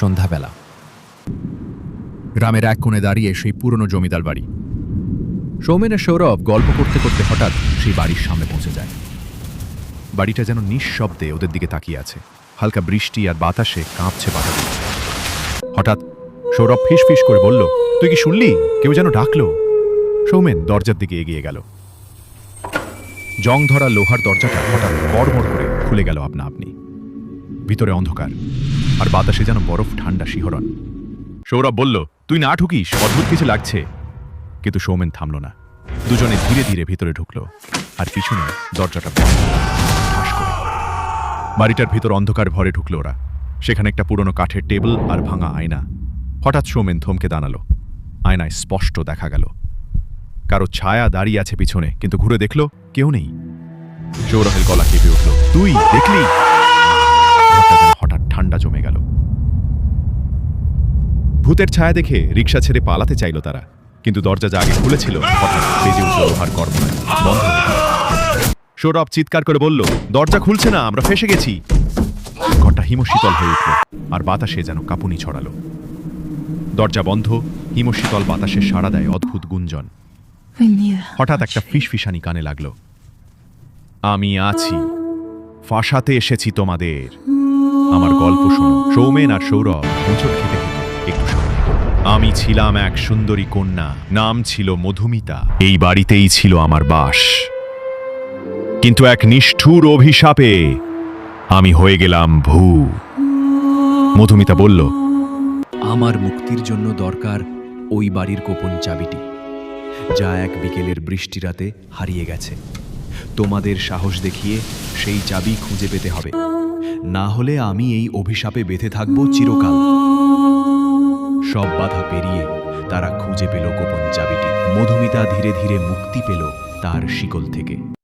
সন্ধ্যাবেলা। গ্রামের এক কোণে দাঁড়িয়ে সেই পুরনো জমিদার বাড়ি। সৌমেন সৌরভ গল্প করতে করতে হঠাৎ সেই বাড়ির সামনে পৌঁছে যায়। বাড়িটা যেন নিঃশব্দে ওদের দিকে তাকিয়ে আছে। হালকা বৃষ্টি আর বাতাসে কাঁপছে বাতাস হঠাৎ সৌরভ ফিস ফিস করে বলল, তুই কি শুনলি? কেউ যেন ডাকলো? সৌমেন দরজার দিকে এগিয়ে গেল। জং ধরা লোহার দরজাটা হঠাৎ বড়বড় করে খুলে গেল আপনা আপনি। ভিতরে অন্ধকার, আর বাতাসে যেন বরফ, ঠান্ডা শিহরণ। সৌরভ বলল, তুই না ঠুকিস? অদ্ভুত কিছু লাগছে। কিন্তু সৌমেন থামল না। দুজনে ধীরে ধীরে ভিতরে ঢুকলো, আর পিছনে দরজাটা বাড়িটার ভিতর অন্ধকার ভরে ঢুকলো ওরা। সেখানে একটা পুরনো কাঠের টেবিল আর ভাঙা আয়না। হঠাৎ সৌমেন থমকে দাঁড়াল। আয়নায় স্পষ্ট দেখা গেল। কারও ছায়া দাঁড়িয়ে আছে পিছনে, কিন্তু ঘুরে দেখল কেউ নেই। সৌরভের গলা কেঁপে উঠল, তুই দেখলি? ঠান্ডা জমে গেল। ভূতের ছায়া দেখে রিক্সা ছেড়ে পালাতে চাইল তারা, কিন্তু দরজা যা আগে খুলেছিল সৌরভ চিৎকার করে বলল, দরজা খুলছে না, আমরা ফেসে গেছি। ঘরটা হিমশীতল হয়ে উঠল, আর বাতাসে যেন কাঁপুনি ছড়ালো। দরজা বন্ধ, হিমশীতল বাতাসে সাড়া দেয় অদ্ভুত গুঞ্জন। হঠাৎ একটা ফিসফিসানি কানে লাগল। আমি আছি, ফাঁসাতে এসেছি তোমাদের। আমার গল্প শোনো। সৌমেন আর সৌরভ খেতে খেতে একটু আমি ছিলাম এক সুন্দরী কন্যা, নাম ছিল মধুমিতা। এই বাড়িতেই ছিল আমার বাস। কিন্তু এক নিষ্ঠুর অভিশাপে আমি হয়ে গেলাম ভূ। মধুমিতা বলল, আমার মুক্তির জন্য দরকার ওই বাড়ির গোপন চাবিটি, যা এক বিকেলের বৃষ্টি রাতে হারিয়ে গেছে। তোমাদের সাহস দেখিয়ে সেই চাবি খুঁজে পেতে হবে। না হলে আমি এই অভিশাপে বেঁধে থাকব চিরকাল। সব বাধা পেরিয়ে তারা খুঁজে পেল গোপন চাবিটি। মধুমিতা ধীরে ধীরে মুক্তি পেল তার শিকল থেকে।